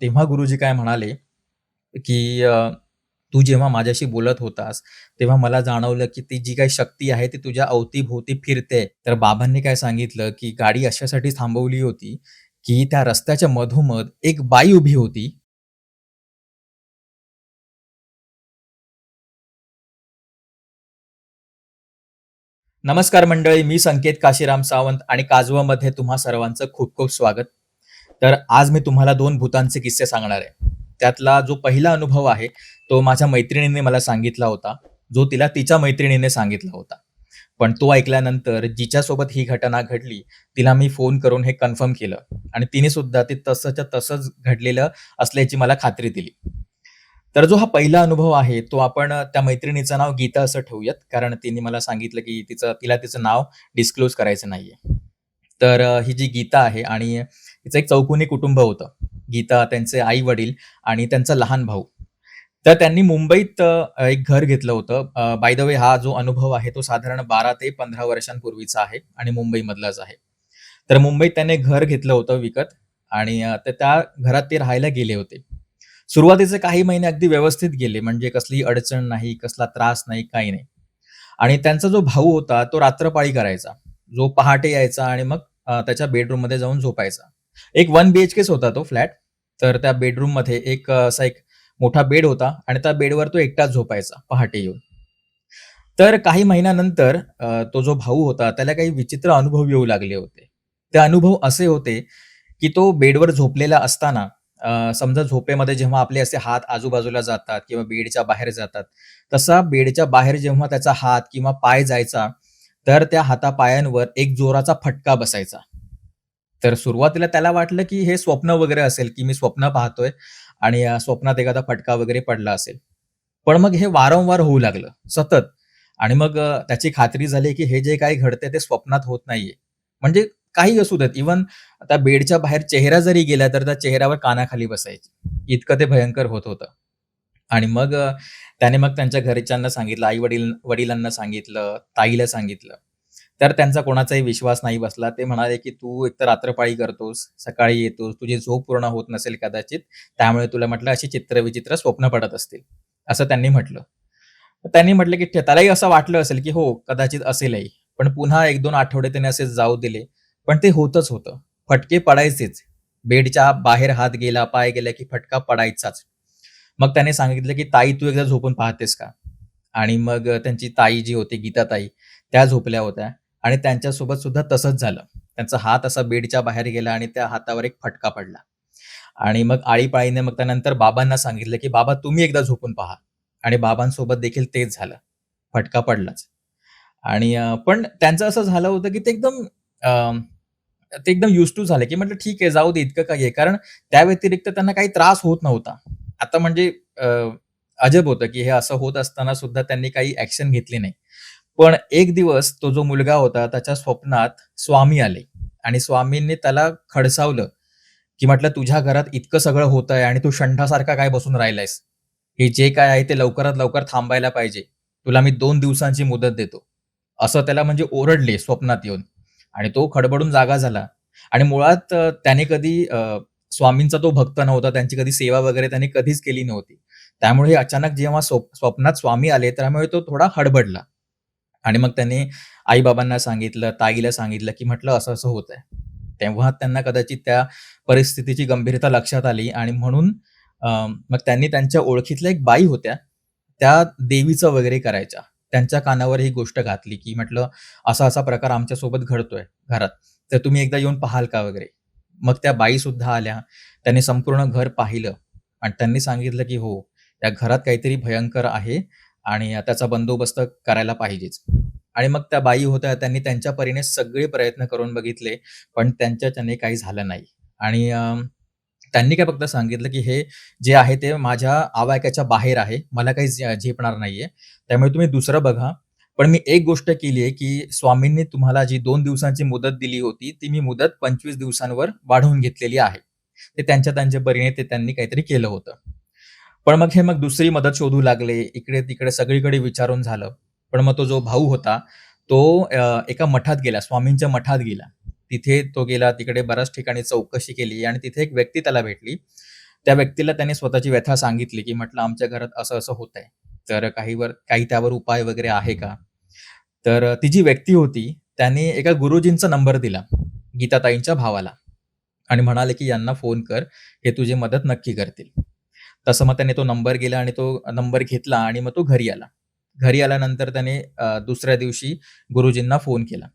तेव्हा गुरुजी काय म्हणाले, की "तू जेव्हा माझ्याशी बोलत होतास, तेव्हा मला जाणवलं, की ती जी काही शक्ती आहे ती तुझ्या अवतीभोवती फिरते." तर बाबांनी काय सांगितलं, की गाडी अशासाठी थांबवली होती, की त्या रस्त्याच्या मधोमध एक बाई उभी होती नमस्कार मंडळी, मी संकेत काशीराम सावंत आणि काजवामध्ये तुम्हा सर्वांचं खूप-खूप स्वागत. तर आज मी तुम्हाला दोन भूतांचे किस्से सांगणार आहे. त्यातला जो पहिला अनुभव आहे, तो माझ्या मैत्रिणीने मला सांगितला होता, जो तिला तिच्या मैत्रिणीने सांगितला होता. पण तो ऐकल्यानंतर जिच्यासोबत ही घटना घडली, तिला मी फोन करून हे कन्फर्म केलं आणि तिने सुद्धा ते तसंच्या तसंच घडलेलं असल्याची मला खात्री दिली. तर जो हा पहिला अनुभव आहे, तो आपण त्या मैत्रिणीचं नाव गीता असं ठेवूयात. कारण तिने मला सांगितलं, की तिचं तिला तिचं नाव डिस्क्लोज करायचं नाहीये. तर ही जी गीता आहे आणि तिचं एक चौकोनी कुटुंब होतं. गीता, त्यांचे आई-वडील आणि त्यांचा लहान भाऊ. तर त्यांनी मुंबईत एक घर घेतलं होतं. बाय द वे हा जो अनुभव आहे, तो साधारण 12 ते 15 वर्षांपूर्वीचा आहे आणि मुंबईमधलाच आहे. तर मुंबईत त्याने घर घेतलं होतं विकत आणि तर त्या घरात ते राहायला गेले होते. सुरुवातीचे काही महिने अगदी व्यवस्थित गेले, म्हणजे कसली अडचण नाही, कसला त्रास नाही, काही नाही. आणि त्यांचा जो भाऊ होता, तो रात्रपाळी करायचा. जो पहाटे यायचा आणि मग त्याच्या बेडरूममध्ये जाऊन झोपायचा. एक 1 बीएचकेच होता तो फ्लॅट. तर त्या बेडरूममध्ये एक असा एक मोठा बेड होता आणि त्या बेडवर तो एकटाच झोपायचा पहाटे येऊन. तर काही महिन्यानंतर तो जो भाऊ होता, त्याला काही विचित्र अनुभव येऊ लागले होते. ते अनुभव असे होते, की तो बेडवर झोपलेला असताना समजा झोपेमध्ये जेव्हा आपले असे हात आजूबाजूला जातात किंवा बेडच्या बाहेर जातात, तसा बेडच्या बाहेर जेव्हा त्याचा हात किंवा पाय जायचा, तर त्या हातापायांवर एक जोराचा फटका बसायचा. तर सुरुवातीला त्याला वाटलं, की हे स्वप्न वगैरे असेल, की मी स्वप्न पाहतोय आणि स्वप्नात एखादा फटका वगैरे पडला असेल. पण मग हे वारंवार होऊ लागलं, सतत. आणि मग त्याची खात्री झाली, की हे जे काही घडतंय ते स्वप्नात होत नाहीये. म्हणजे काही असू देत. इव्हन त्या बेडच्या बाहेर चेहरा जरी गेला, तर त्या चेहऱ्यावर कानाखाली बसायची. इतकं ते भयंकर होत होतं. आणि मग त्याने मग त्यांच्या घरच्यांना सांगितलं, आई-वडील वडिलांना सांगितलं, ताईला सांगितलं. तर त्यांचा कोणाचाही विश्वास नाही बसला. ते म्हणाले, की "तू एकतर रात्रपाळी करतोस, सकाळी येतोस, तुझी झोप पूर्ण होत नसेल कदाचित, त्यामुळे तुला म्हटलं अशी चित्र-विचित्र स्वप्न पडत असतील." असं त्यांनी म्हटलं. त्यांनी म्हटलं, की त्यालाही असं वाटलं असेल, की हो, कदाचित असेलही. पण पुन्हा 1-2 आठवडे त्याने असे जाऊ दिले. पण ते होतच होतं. फटके पडायचेच. बेडच्या बाहेर हात गेला, पाय गेला, की फटका पडायचाच. मग त्याने सांगितलं, की "ताई, तू एकदा झोपून पाहतेस का?" आणि मग त्यांची ताई जी होती गीताताई, त्या झोपल्या होत्या आणि त्यांच्यासोबत सुद्धा तसंच झालं. त्यांचा हात असा बेडच्या बाहेर गेला आणि त्या हातावर एक फटका पडला. आणि मग आळीपाळीने मग त्यानंतर बाबांना सांगितलं, की "बाबा, तुम्ही एकदा झोपून पहा." आणि बाबांसोबत देखील तेच झालं. फटका पडलाच. आणि पण त्यांचं असं झालं होतं, की ते एकदम ते एकदम युज टू झाले, की म्हटलं ठीक आहे, जाऊ दे इतकं काही आहे. कारण त्या व्यतिरिक्त त्यांना काही त्रास होत नव्हता. आता म्हणजे अजब होतं, की हे असं होत असताना सुद्धा त्यांनी काही ऍक्शन घेतली नाही. पण एक दिवस तो जो मुलगा होता त्याच्या स्वप्नात स्वामी आले आणि स्वामींनी त्याला खडसावलं, की म्हटलं, "तुझ्या घरात इतकं सगळं होतंय आणि तू शंठासारखा काय बसून राहिलायस? हे जे काय आहे ते लवकरात लवकर थांबायला पाहिजे. तुला मी दोन दिवसांची मुदत देतो." असं त्याला म्हणजे ओरडले स्वप्नात येऊन आणि तो खडबडून जागा झाला आणि मुळात त्याने कधी स्वामींचा तो भक्त नव्हता. त्यांची कधी सेवा वगैरे त्यांनी कधीच केली नव्हती. त्यामुळे अचानक जेव्हा स्वप्नात स्वामी आले, त्यामुळे तो थोडा हडबडला आणि मग त्यांनी आई-बाबांना सांगितलं, ताईला सांगितलं, की म्हटलं असं-असं होतंय. तेव्हा त्यांना कदाचित त्या परिस्थितीची गंभीरता लक्षात आली आणि म्हणून मग त्यांनी त्यांच्या ओळखीतल्या एक बाई होत्या, त्या देवीचं वगैरे करायच्या. त्यांच्या कानावर ही गोष्ट घातली, की म्हटलं असा-असा प्रकार आमच्यासोबत घडतोय घरात. तर तुम्ही एकदा येऊन पाहाल का वगैरे. मग त्या बाईसुद्धा आल्या. त्यांनी संपूर्ण घर पाहिलं आणि त्यांनी सांगितलं, की "हो, या घरात काहीतरी भयंकर आहे आणि त्याचा बंदोबस्त करायला पाहिजेच." आणि मग त्या बाई होत्या त्यांनी त्यांच्या परीने सगळे प्रयत्न करून बघितले, पण त्यांच्याच्याने काही झालं नाही. आणि त्यांनी काय फक्त सांगितलं, की "हे जे आहे ते माझ्या आवाक्याच्या बाहेर आहे. मला काही झेपणार नाहीये. त्यामुळे तुम्ही दुसरं बघा." पण मी एक गोष्ट केली आहे, की स्वामींनी तुम्हाला जी दोन दिवसांची मुदत दिली होती, ती मी मुदत 25 दिवसांवर वाढवून घेतलेली आहे. ते त्यांच्या त्यांच्या परीने ते त्यांनी काहीतरी केलं होतं. पण मग हे मग दुसरी मदत शोधू लागले. इकडे-तिकडे सगळीकडे विचारून झालं. पण मग तो जो भाऊ होता, तो एका मठात गेला, स्वामींच्या मठात गेला. तिथे तो गेला, तिकडे बऱ्याच ठिकाणी चौकशी केली आणि तिथे एक व्यक्ती त्याला भेटली, त्या व्यक्तीला त्याने स्वतःची व्यथा सांगितली, की म्हटलं आमच्या घरात असं-असं होतंय. तर काहीवर काही त्यावर उपाय वगैरे आहे का? तर ती जी व्यक्ती होती त्याने एका गुरुजींचा नंबर दिला गीताताईंच्या भावाला आणि म्हणाले, की "यांना फोन कर, हे तुझी मदत नक्की करतील." तसं मग त्याने तो नंबर गेला आणि तो नंबर घेतला आणि मग तो घरी आला. घरी आल्यानंतर त्याने दुसऱ्या दिवशी गुरुजींना फोन केला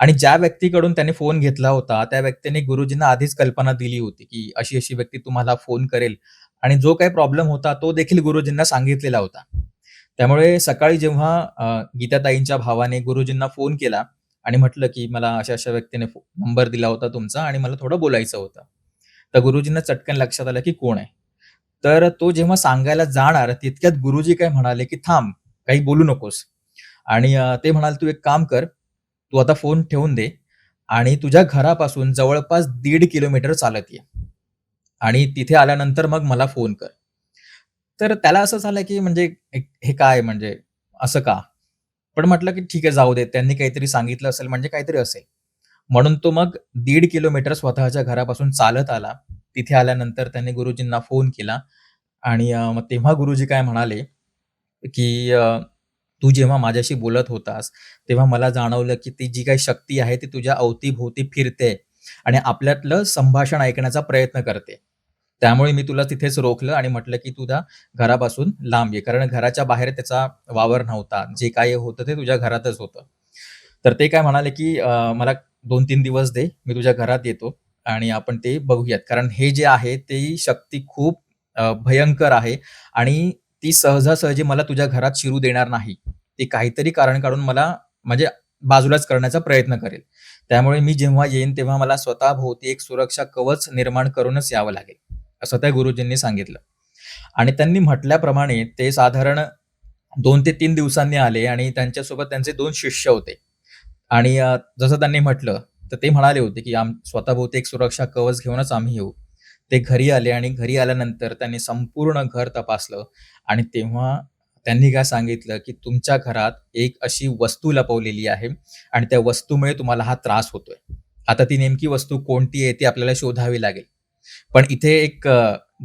आणि ज्या व्यक्तीकडून त्याने फोन घेतला होता, त्या व्यक्तीने गुरुजींना आधीच कल्पना दिली होती, की अशी-अशी व्यक्ती तुम्हाला फोन करेल आणि जो काही प्रॉब्लेम होता, तो देखील गुरुजींना सांगितलेला होता. त्यामुळे सकाळी जेव्हा गीताताईंच्या भावाने गुरुजींना फोन केला आणि म्हटलं, की "मला अशा-अशा व्यक्तीने नंबर दिला होता तुमचा आणि मला थोडं बोलायचं होतं." तर गुरुजींना चटकन लक्षात आलं, की कोण आहे. तर तो जेव्हा सांगायला जाणार, तितक्यात गुरुजी काय म्हणाले, की "थांब, काही बोलू नकोस." आणि ते म्हणाले, "तू एक काम कर, तू आता फोन ठेवून दे आणि तुझ्या घरापासून जवळपास दीड किलोमीटर चालत ये आणि तिथे आल्यानंतर मग मला फोन कर." तर त्याला असं झालं, की म्हणजे हे काय म्हणजे असं का? पण म्हटलं, की ठीक आहे जाऊ दे. त्यांनी काहीतरी सांगितलं असेल म्हणजे काहीतरी असेल. म्हणून तो मग दीड किलोमीटर स्वतःच्या घरापासून चालत आला. तिथे आल्यानंतर त्यांनी गुरुजींना फोन केला आणि मग तेव्हा गुरुजी काय म्हणाले, की "तू जेव्हा माझ्याशी बोलत होतास, तेव्हा मला जाणवलं, की ती जी काही शक्ती आहे ती तुझ्या अवतीभोवती फिरते आणि आपल्यातलं संभाषण ऐकण्याचा प्रयत्न करते. त्यामुळे मी तुला तिथेच रोखलं आणि म्हटलं, की तुझ्या घरापासून लांब ये. कारण घराच्या बाहेर त्याचा वावर नव्हता. जे काय होतं ते तुझ्या घरातच होतं." तर ते काय म्हणाले, की "मला 2-3 दिवस दे. मी तुझ्या घरात येतो आणि आपण ते बघूयात." कारण हे जे आहे ती शक्ती खूप भयंकर आहे आणि ती सहजासहजी मला तुझ्या घरात शिरू देणार नाही. ती काहीतरी कारण काढून मला म्हणजे बाजूलाच करण्याचा प्रयत्न करेल. त्यामुळे मी जेव्हा येईन तेव्हा मला स्वतःभोवती एक सुरक्षा कवच निर्माण करूनच यावं लागेल. असं त्या गुरुजींनी सांगितलं. आणि त्यांनी म्हटल्याप्रमाणे ते साधारण दोन ते तीन दिवसांनी आले आणि त्यांच्यासोबत त्यांचे दोन शिष्य होते. आणि जसं त्यांनी म्हटलं, तर ते म्हणाले होते, की आम स्वतःभोवती एक सुरक्षा कवच घेऊनच आम्ही येऊ. ते घरी आले आणि घरी आल्यानंतर त्यांनी संपूर्ण घर तपासलं आणि तेव्हा त्यांनी काय सांगितलं, की तुमच्या घरात एक अशी वस्तू लपवलेली आहे आणि त्या वस्तूमुळे तुम्हाला हा त्रास होतोय. आता ती नेमकी वस्तू कोणती आहे ती आपल्याला शोधावी लागेल. पण इथे एक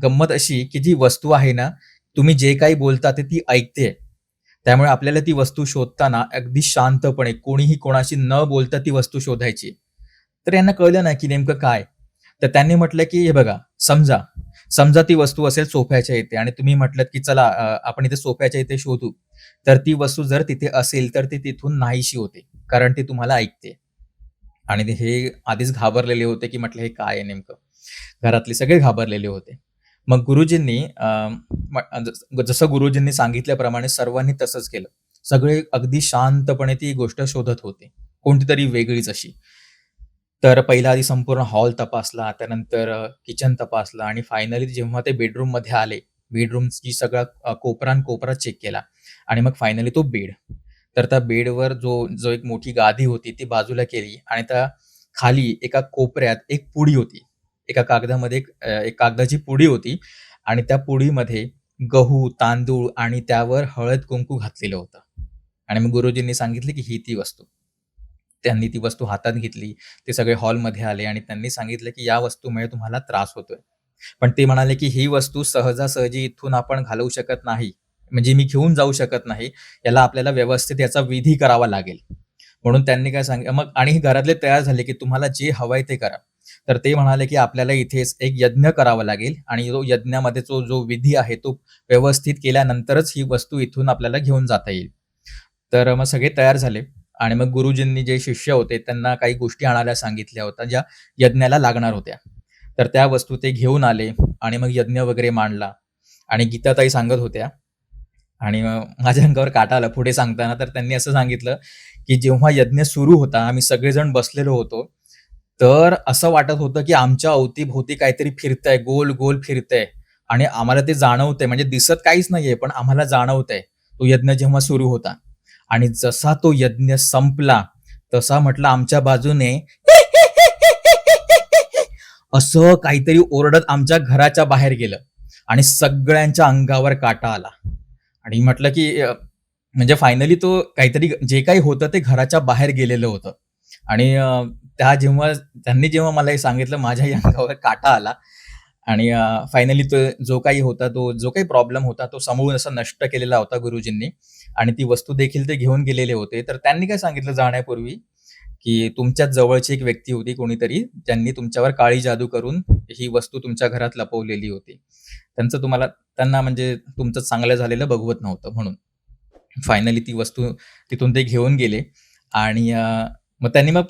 गंमत अशी, की जी वस्तू आहे ना, तुम्ही जे काही बोलता ते ती ऐकते त्यामुळे आपल्याला ती वस्तू शोधताना अगदी शांतपणे कोणीही कोणाशी न बोलता ती वस्तू शोधायची. तर यांना कळलं नाही, की नेमकं काय? तर त्यांनी म्हटलं, की "हे बघा, समजा, समजा ती वस्तू असेल सोफ्याच्या इथे आणि तुम्ही म्हटलं की चला आपण इथे सोफ्याच्या इथे शोधू." तर ती वस्तू जर तिथे असेल, तर ती तिथून नाहीशी होते. कारण ती तुम्हाला ऐकते. आणि हे आधीच घाबरलेले होते, की म्हटलं हे काय आहे नेमकं? घरातले सगळे घाबरलेले होते. मग गुरुजींनी जसं गुरुजींनी सांगितल्याप्रमाणे सर्वांनी तसंच केलं. सगळे अगदी शांतपणे ती गोष्ट शोधत होते. कोणतीतरी वेगळीच अशी. तर पहिल्या आधी संपूर्ण हॉल तपासला, त्यानंतर किचन तपासला आणि फायनली जेव्हा ते बेडरूममध्ये आले, बेडरूमची सगळा कोपरान कोपरा चेक केला आणि मग फायनली तो बेड. तर त्या बेडवर जो जो एक मोठी गादी होती ती बाजूला केली आणि त्या खाली एका कोपऱ्यात एक पुडी होती. एका कागदामध्ये एक कागदाची पुडी होती आणि त्या पुडीमध्ये गहू, तांदूळ आणि त्यावर हळद-कुंकू घातलेलं होतं. आणि मग गुरुजींनी सांगितले, की ही ती वस्तू. त्यांनी ती वस्तू हातात घेतली. ते सगळे हॉलमध्ये आले आणि त्यांनी सांगितलं, की "या वस्तूमुळे तुम्हाला त्रास होतोय." पण ते म्हणाले, की "ही वस्तू सहजासहजी इथून आपण घालवू शकत नाही. म्हणजे मी घेऊन जाऊ शकत नाही. याला आपल्याला व्यवस्थित याचा विधी करावा लागेल." म्हणून त्यांनी काय सांगितलं मग आणि घरातले तयार झाले, की "तुम्हाला जे हवंय ते करा." तर ते म्हणाले, की "आपल्याला इथेच एक यज्ञ करावा लागेल आणि तो यज्ञामध्ये जो जो विधी आहे तो व्यवस्थित केल्यानंतरच ही वस्तू इथून आपल्याला घेऊन जाता येईल." तर मग सगळे तयार झाले आणि मग गुरुजींनी जे शिष्य होते त्यांना काही गोष्टी आणायला सांगितल्या होत्या, ज्या यज्ञाला लागणार होत्या. तर त्या वस्तू ते घेऊन आले आणि मग यज्ञ वगैरे मांडला आणि गीताताई सांगत होत्या आणि माझ्या अंगावर काटा आला पुढे सांगताना. तर त्यांनी असं सांगितलं, की "जेव्हा यज्ञ सुरू होता, आम्ही सगळेजण बसलेलो होतो. तर असं वाटत होतं, की आमच्या अवतीभोवती काहीतरी फिरतंय, गोल-गोल फिरतंय आणि आम्हाला ते जाणवतंय. म्हणजे दिसत काहीच नाहीये, पण आम्हाला जाणवतंय. तो यज्ञ जेव्हा सुरू होता आणि जसा तो यज्ञ संपला, तसा म्हटलं आमच्या बाजूने असं काहीतरी ओरडत आमच्या घराच्या बाहेर गेलं आणि सगळ्यांच्या अंगावर काटा आला." आणि म्हटलं, की म्हणजे फायनली तो काहीतरी जे काही होतं ते घराच्या बाहेर गेलेलं होतं. आणि त्या जेव्हा त्यांनी जेव्हा मला हे सांगितलं माझ्याही अंगावर काटा आला. आणि फायनली तो जो काही होता तो जो काही प्रॉब्लेम होता तो समोर असा नष्ट केलेला होता गुरुजींनी. आणि ती वस्तू देखील ते घेऊन गेलेले होते. तर त्यांनी काय सांगितलं जाण्यापूर्वी की तुमच्या जवळची एक व्यक्ती होती कोणीतरी ज्यांनी तुमच्यावर काळी जादू करून ही वस्तू तुमच्या घरात लपवलेली होती. त्यांचं तुम्हाला त्यांना म्हणजे तुमचं चांगलं झालेलं बघवत नव्हतं म्हणून. फायनली ती वस्तू तिथून ते घेऊन गेले. आणि मग त्यांनी मग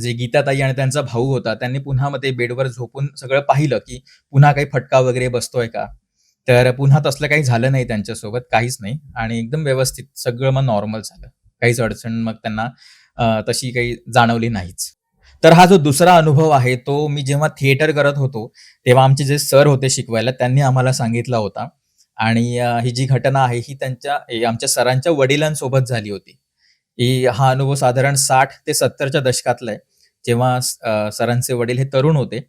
जे गीताताई आणि त्यांचा भाऊ होता त्यांनी पुन्हा मग ते बेडवर झोपून सगळं पाहिलं की पुन्हा काही फटका वगैरे बसतोय का? तर पुन्हा तसलं काही झालं नाही त्यांच्यासोबत काहीच नाही. आणि एकदम व्यवस्थित सगळं मग नॉर्मल झालं. काहीच अडचण मग त्यांना तशी काही जाणवली नाहीच. तर हा जो दुसरा अनुभव आहे तो मी जेव्हा थिएटर करत होतो तेव्हा आमचे जे सर होते शिकवायला त्यांनी आम्हाला सांगितला होता. आणि ही जी घटना आहे ही त्यांच्या आमच्या सरांच्या वडिलांसोबत झाली होती. ही हा अनुभव साधारण साठ ते सत्तरच्या दशकातला आहे. जेव्हा सरांचे वडील हे तरुण होते.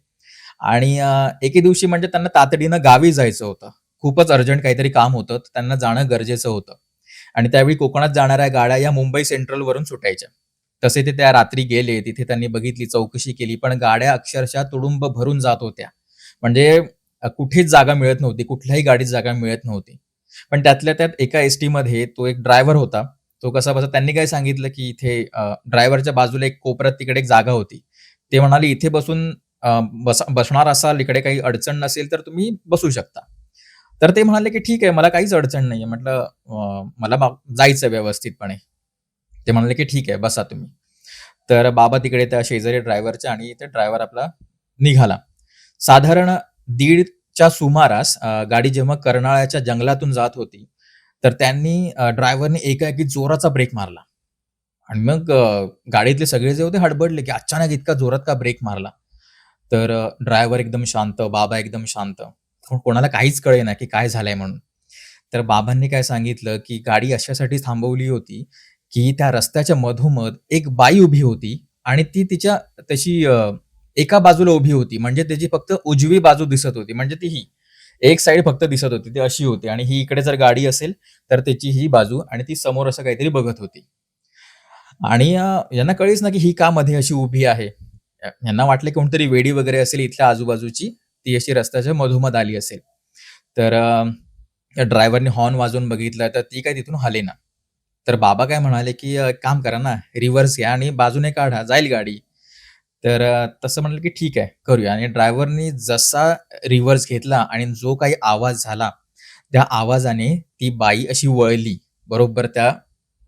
आणि एके दिवशी म्हणजे त्यांना तातडीनं गावी जायचं होतं. खूपच अर्जंट काहीतरी काम होतं. त्यांना जाणं गरजेचं होतं. आणि त्यावेळी कोकणात जाणाऱ्या गाड्या या मुंबई सेंट्रल वरून सुटायच्या. तसे ते त्या रात्री गेले. तिथे त्यांनी बघितली चौकशी केली. पण गाड्या अक्षरशः तुडुंब भरून जात होत्या. म्हणजे कुठेच जागा मिळत नव्हती. कुठल्याही गाडीत जागा मिळत नव्हती. पण त्यातल्या त्यात एका एस टीमध्ये तो एक ड्रायव्हर होता. तो कसा बसा त्यांनी काय सांगितलं की इथे ड्रायव्हरच्या बाजूला एक कोपऱ्यात तिकडे एक जागा होती. ते म्हणाले इथे बसून बस बसणार असाल इकडे काही अडचण नसेल तर तुम्ही बसू शकता. तर ते म्हणाले की ठीक आहे मला काहीच अडचण नाहीये. म्हटलं मला जायचं व्यवस्थितपणे. ते म्हणाले की ठीक आहे बसा तुम्ही. तर बाबा तिकडे त्या शेजारी ड्रायव्हरच्या आणि ते ड्रायव्हर आपला निघाला. साधारण दीडच्या सुमारास गाडी जेव्हा कर्नाळ्याच्या जंगलातून जात होती तर त्यांनी ड्रायव्हरने एकाएकी जोराचा ब्रेक मारला. आणि मग गाडीतले सगळे जे होते हडबडले की अचानक इतका जोरात का ब्रेक मारला. तर ड्रायव्हर एकदम शांत बाबा एकदम शांत. कोणाला काहीच कळे ना की काय झालंय म्हणून. तर बाबांनी काय सांगितलं की गाडी अशासाठी थांबवली होती की त्या रस्त्याच्या मधोमध एक बाई उभी होती आणि ती तिच्या तशी एका बाजूला उभी होती. म्हणजे त्याची फक्त उजवी बाजू दिसत होती. म्हणजे ती ही. एक साईड फक्त दिसत होती ती अशी होती. आणि ही इकडे जर गाडी असेल तर त्याची ही बाजू आणि ती समोर असं काहीतरी बघत होती. आणि यांना कळीच ना की ही का मध्ये अशी उभी आहे. यांना वाटले कोणतरी वेडी वगैरे असेल इथल्या आजूबाजूची ती अशी रस्त्याच्या मधोमध आली असेल. तर ड्रायव्हरने हॉर्न वाजवून बघितलं तर ती काय तिथून हले ना तर बाबा काय म्हणाले की काम करा ना रिव्हर्स घ्या आणि बाजूने काढा जाईल गाडी. तर तसं म्हणलं की ठीक आहे करूया. आणि ड्रायव्हरनी जसा रिव्हर्स घेतला आणि जो काही आवाज झाला त्या आवाजाने ती बाई अशी वळली बरोबर त्या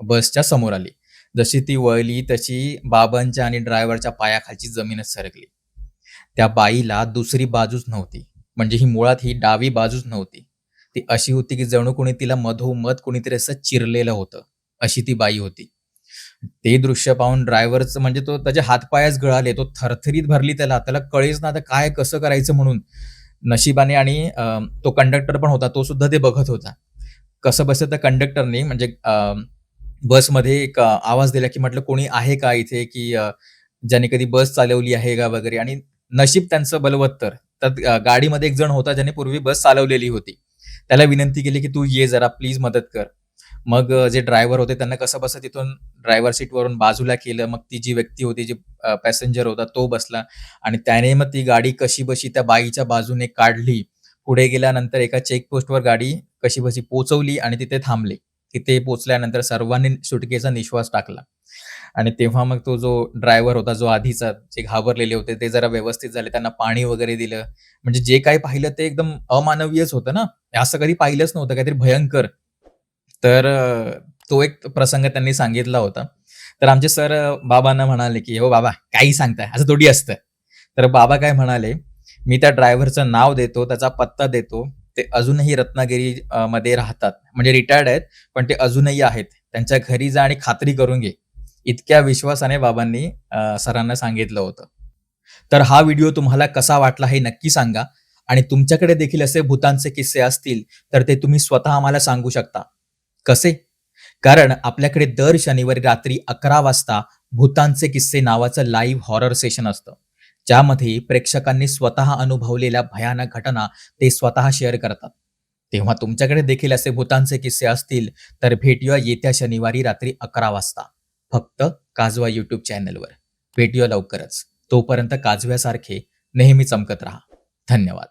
बसच्या समोर आली. जशी ती वळली तशी बाबांच्या आणि ड्रायव्हरच्या पायाखालची जमीनच सरकली. त्या बाईला दुसरी बाजूच नव्हती. म्हणजे ही मुळात ही डावी बाजूच नव्हती. ती अशी होती की जणू कोणी तिला मधोमध कोणीतरी असं चिरलेलं होतं अशी ती बाई होती. ते दृश्य पाहून ड्रायव्हरचं म्हणजे तो त्याचे हातपायच गळाले तो थरथरीत भरली त्याला. त्याला कळेच ना आता काय कसं करायचं म्हणून. नशिबाने आणि तो कंडक्टर पण होता तो सुद्धा ते बघत होता. कसं बसत त्या कंडक्टरने म्हणजे बसमध्ये एक आवाज दिला की म्हटलं कोणी आहे का इथे की ज्याने कधी बस चालवली आहे का वगैरे? आणि नशीब त्यांचं बलवत्तर. तर गाडीमध्ये एक जण होता ज्याने पूर्वी बस चालवलेली होती. त्याला विनंती केली की तू ये जरा प्लीज मदत कर. मग जे ड्रायव्हर होते त्यांना कसं बसं तिथून ड्रायव्हर सीटवरून बाजूला केलं मग ती जी व्यक्ती होती जी पॅसेंजर होता तो बसला आणि त्याने मग ती गाडी कशी बशी त्या बाईच्या बाजूने काढली. पुढे गेल्यानंतर एका चेकपोस्टवर गाडी कशी बशी पोचवली आणि तिथे थांबले. तिथे पोचल्यानंतर सर्वांनी सुटकेचा निश्वास टाकला. आणि तेव्हा मग तो जो ड्रायव्हर होता जो आधीचा जे घाबरलेले होते ते जरा व्यवस्थित झाले. त्यांना पाणी वगैरे दिलं. म्हणजे जे काही पाहिलं ते एकदम अमानवीयच होतं ना. असं कधी पाहिलंच नव्हतं. काहीतरी भयंकर तर तो एक प्रसंग त्यांनी सांगितला होता. तर आमचे सर बाबांना म्हणाले की हो बाबा काही सांगताय असं थोडी असतं. तर बाबा काय म्हणाले मी त्या ड्रायव्हरचं नाव देतो त्याचा पत्ता देतो ते अजूनही रत्नागिरी मध्ये राहतात. म्हणजे रिटायर्ड आहेत पण ते अजूनही आहेत. त्यांच्या घरी जा आणि खात्री करून घे. इतक्या विश्वासाने बाबांनी सरांना सांगितलं होतं. तर हा व्हिडिओ तुम्हाला कसा वाटला हे नक्की सांगा. आणि तुमच्याकडे देखील असे भूतांचे किस्से असतील तर ते तुम्ही स्वतः आम्हाला सांगू शकता. कसे? कारण आपल्याकडे दर शनिवारी रात्री अकरा वाजता भूतांचे किस्से नावाचं लाईव्ह हॉरर सेशन असतं. ज्यामध्ये प्रेक्षकांनी स्वतः अनुभवलेल्या भयानक घटना ते स्वतः शेअर करतात. तेव्हा तुमच्याकडे देखील असे भूतांचे किस्से असतील तर भेटूया येत्या शनिवारी रात्री अकरा वाजता. फक्त काजवा यूट्यूब चॅनलवर भेटूया लवकरच. तोपर्यंत काजव्यासारखे नेहमी चमकत राहा. धन्यवाद.